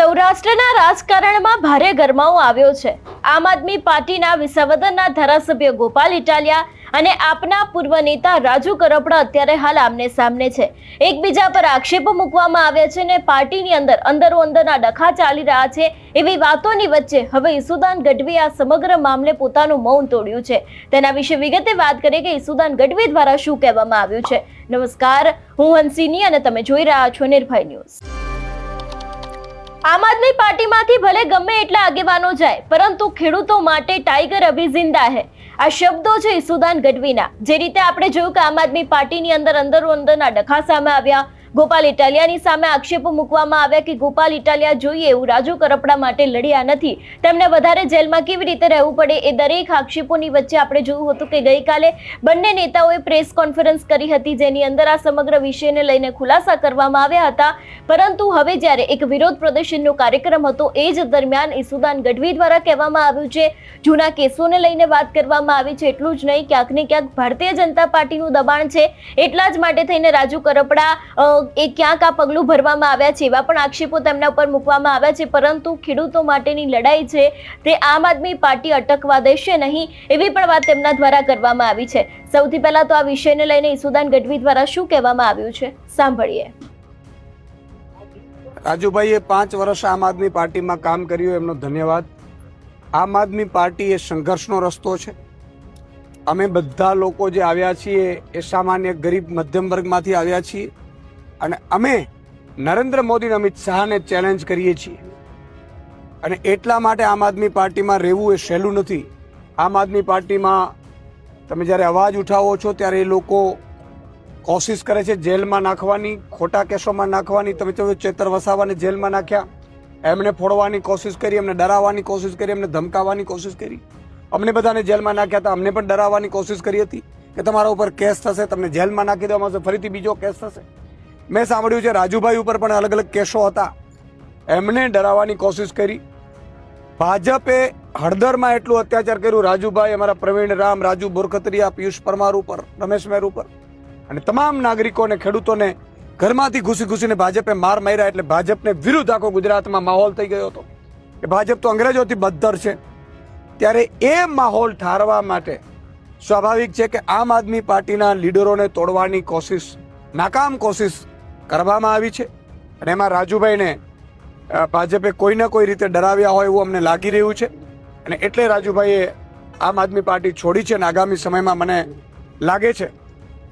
સૌરાષ્ટ્રના રાજકારણમાં ભારે ગરમાવો આવ્યો છે. આમ આદમી પાર્ટીના વિસાવદરના ધારાસભ્ય ગોપાલ ઇટાલિયા અને આપના પૂર્વ નેતા રાજુ કરપડા અત્યારે હાલ આમને સામને છે. એકબીજા પર આક્ષેપો મૂકવામાં આવ્યા છે અને પાર્ટીની અંદર અંદરો અંદરના ડખા ચાલી રહ્યા છે એવી વાતોની વચ્ચે હવે ઈસુદાન ગઢવી આ સમગ્ર મામલે પોતાનું મૌન તોડ્યું છે. તેના વિશે વિગતે વાત કરીએ કે ઈસુદાન ગઢવી દ્વારા શું કહેવામાં આવ્યું છે. નમસ્કાર, હું હંસિની અને તમે જોઈ રહ્યા છો નિર્ભય ન્યૂઝ. આમ આદમી પાર્ટીમાંથી ભલે ગમે એટલા આગેવાનો જાય, પરંતુ ખેડૂતો માટે ટાઈગર અભી જિંદા હે. આ શબ્દો છે ઈસુદાન ગઢવીના. જે રીતે આપણે જોયું કે આમ આદમી પાર્ટીની અંદર અંદરો અંદરના ડખા સામે આવ્યા ગોપાલ ઇટાલિયાની સામે આક્ષેપો મૂકવામાં આવ્યા કે ગોપાલ ઇટાલિયા જોઈએ એવું રાજુ કરપડા માટે લડ્યા નથી. તેમને વધારે જેલમાં કેવી રીતે રહેવું પડે એ દરેક આક્ષેપોની વચ્ચે આપણે જોયું હતું કે ગઈકાલે બંને નેતાઓએ પ્રેસ કોન્ફરન્સ કરી હતી જેની અંદર આ સમગ્ર વિષયને લઈને ખુલાસા કરવામાં આવ્યા હતા. પરંતુ હવે જ્યારે એક વિરોધ પ્રદર્શનનો કાર્યક્રમ હતો, એ જ દરમિયાન ઈસુદાન ગઢવી દ્વારા કહેવામાં આવ્યું છે, જૂના કેસોને લઈને વાત કરવામાં આવી છે, એટલું જ નહીં, ક્યાંક ને ક્યાંક ભારતીય જનતા પાર્ટીનું દબાણ છે. એટલા જ માટે થઈને રાજુ કરપડા એ ક્યાંક આ પગલું ભરવામાં આવ્યા છે એવા પણ આક્ષેપો તેમના ઉપર મૂકવામાં આવ્યા છે. પરંતુ ખેડૂતો માટેની લડાઈ છે તે આમ આદમી પાર્ટી અટકવા દેશે નહીં એવી પણ વાત તેમના દ્વારા કરવામાં આવી છે. સૌથી પહેલા તો આ વિષયને લઈને ઈસુદાન ગઢવી દ્વારા શું કહેવામાં આવ્યું છે? સાંભળીએ. રાજુભાઈએ પાંચ વર્ષ આમ આદમી પાર્ટીમાં કામ કર્યું, એમનો ધન્યવાદ. આમ આદમી પાર્ટી એ સંઘર્ષનો રસ્તો છે. અમે બધા લોકો જે આવ્યા છીએ એ સામાન્ય ગરીબ મધ્યમ વર્ગમાંથી આવ્યા છીએ. અને અમે નરેન્દ્ર મોદી અમિત શાહને ચેલેન્જ કરીએ છીએ. અને એટલા માટે આમ આદમી પાર્ટીમાં રહેવું એ સહેલું નથી. આમ આદમી પાર્ટીમાં તમે જ્યારે અવાજ ઉઠાવો છો ત્યારે એ લોકો કોશિશ કરે છે જેલમાં નાખવાની, ખોટા કેસોમાં નાખવાની, તમે તો ચેતર વસાવાને જેલમાં નાખ્યા. એમને ફોડવાની કોશિશ કરી, એમને ડરાવવાની કોશિશ કરી, એમને ધમકાવવાની કોશિશ કરી. અમને બધાને જેલમાં નાખ્યા હતા, અમને પણ ડરાવવાની કોશિશ કરી હતી કે તમારા ઉપર કેસ થશે, તમને જેલમાં નાખી દેવામાં આવશે, ફરીથી બીજો કેસ થશે. મેં સાંભળ્યું છે રાજુભાઈ ઉપર પણ અલગ અલગ કેસો હતા. એમને ડરાવવાની કોશિશ કરી. ભાજપે હળદરમાં એટલું અત્યાચાર કર્યું, રાજુભાઈ અમારા પ્રવીણ રામ, રાજુ બોરખતરિયા, પિયુષ પરમાર ઉપર, રમેશ મેર ઉપર. અને તમામ નાગરિકોને ખેડૂતોને ઘરમાંથી ઘૂસી ઘૂસીને ભાજપે માર માર્યા એટલે ભાજપને વિરુદ્ધ આખો ગુજરાતમાં માહોલ થઈ ગયો હતો. કે ભાજપ તો અંગ્રેજોથી બદ્ધર છે. ત્યારે એ માહોલ ઠારવા માટે સ્વાભાવિક છે કે આમ આદમી પાર્ટીના લીડરોને તોડવાની કોશિશ, નાકામ કોશિશ કરવામાં આવી છે. અને એમાં રાજુભાઈને ભાજપે કોઈ ના કોઈ રીતે ડરાવ્યા હોય એવું અમને લાગી રહ્યું છે. અને એટલે રાજુભાઈએ આમ આદમી પાર્ટી છોડી છે અને આગામી સમયમાં મને લાગે છે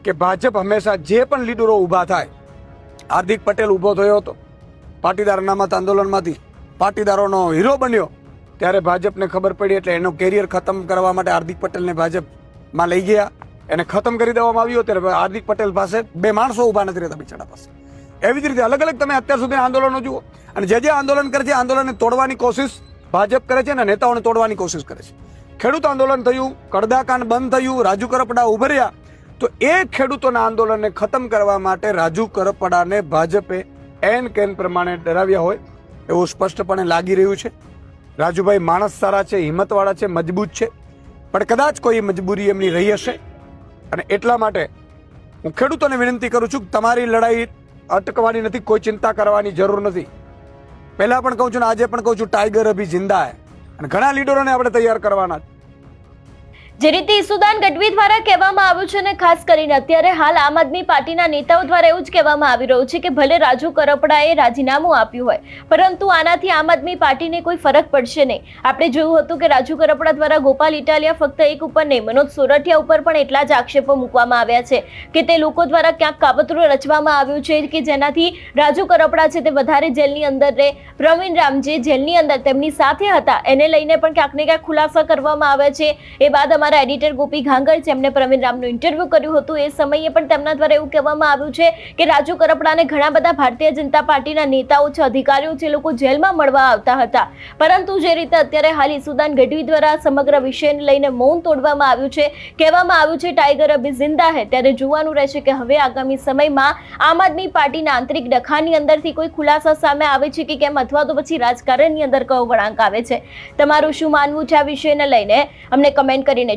કે ભાજપ હંમેશા જે પણ લીડરો ઊભા થાય, હાર્દિક પટેલ ઊભો થયો હતો, પાટીદાર અનામત આંદોલનમાંથી પાટીદારોનો હીરો બન્યો, ત્યારે ભાજપને ખબર પડી એટલે એનો કેરિયર ખતમ કરવા માટે હાર્દિક પટેલને ભાજપમાં લઈ ગયા. એને ખતમ કરી દેવામાં આવ્યો, ત્યારે હાર્દિક પટેલ પાસે બે માણસો ઊભા નથી રહેતા બિચારા પાસે. એવી જ રીતે અલગ અલગ તમે અત્યાર સુધી આંદોલનો જુઓ. અને જે જે આંદોલન કરે છે આંદોલનને તોડવાની કોશિશ ભાજપ કરે છે અને નેતાઓને તોડવાની કોશિશ કરે છે. ખેડૂત આંદોલન થયું કડદાકાંડ બંધ થયું, રાજુ કરપડા ઉભર્યા, તો એ ખેડૂતોના આંદોલનને ખતમ કરવા માટે રાજુ કરપડાને ભાજપે એન કેન પ્રમાણે ડરાવ્યા હોય, એવું સ્પષ્ટપણે લાગી રહ્યું છે. રાજુભાઈ માણસ સારા છે, હિંમતવાળા છે, મજબૂત છે, પણ કદાચ કોઈ મજબૂરી એમની રહી હશે. અને એટલા માટે હું ખેડૂતોને વિનંતી કરું છું કે તમારી લડાઈ અટકવાની નથી, કોઈ ચિંતા કરવાની જરૂર નથી. પહેલાં પણ કહું છું ને, આજે પણ કહું છું, ટાઈગર અભી જિંદા હે. અને ઘણા લીડરોને આપણે તૈયાર કરવાના છે જે રીતે ઈસુદાન ગઢવી દ્વારા કહેવામાં આવ્યું છે અને ખાસ કરીને અત્યારે હાલ આમ આદમી પાર્ટીના નેતાઓ દ્વારા એવું જ કહેવામાં આવી રહ્યું છે કે ભલે રાજુ કરપડાએ રાજીનામું આપ્યું હોય, પરંતુ આનાથી આમ આદમી પાર્ટીને કોઈ ફરક પડશે નહીં. આપણે જોયું હતું કે રાજુ કરપડા દ્વારા ગોપાલ ઇટાલિયા ફક્ત એક ઉપર નહીં, મનોજ સોરઠિયા ઉપર પણ એટલા જ આક્ષેપો મૂકવામાં આવ્યા છે કે તે લોકો દ્વારા ક્યાંક કાવતરું રચવામાં આવ્યું છે કે જેનાથી રાજુ કરપડા છે તે વધારે જેલની અંદર રહે. પ્રવીણ રામ જે જેલની અંદર તેમની સાથે હતા. એને લઈને પણ ક્યાંક ને ક્યાંક ખુલાસા કરવામાં આવે છે. એ બાદ અમારા એડિટર ગોપી ઘાંગર જેમને પ્રવીણ રામનું ઇન્ટરવ્યુ કર્યું હતું. એ સમયે પણ તેમના દ્વારા એવું કહેવામાં આવ્યું છે કે રાજુ કરપડાને ઘણા બધા ભારતીય જનતા પાર્ટીના નેતાઓ છે, અધિકારીઓ છે લોકો જેલમાં મળવા આવતા હતા. પરંતુ જે રીતે અત્યારે હાલ ઈસુદાન ગઢવી દ્વારા સમગ્ર વિષયને લઈને મૌન તોડવામાં આવ્યું છે, કહેવામાં આવ્યું છે, ટાઈગર અભી જિંદા હે. ત્યારે જોવાનું રહેશે કે હવે આગામી સમયમાં આમ આદમી પાર્ટીના આંતરિક ડખાની અંદરથી કોઈ ખુલાસા સામે આવે છે કે કેમ? અથવા તો પછી રાજકારણની અંદર કયો વળાંક આવે છે? તમારું શું માનવું છે આ વિષયને લઈને? અમને કમેન્ટ કરીને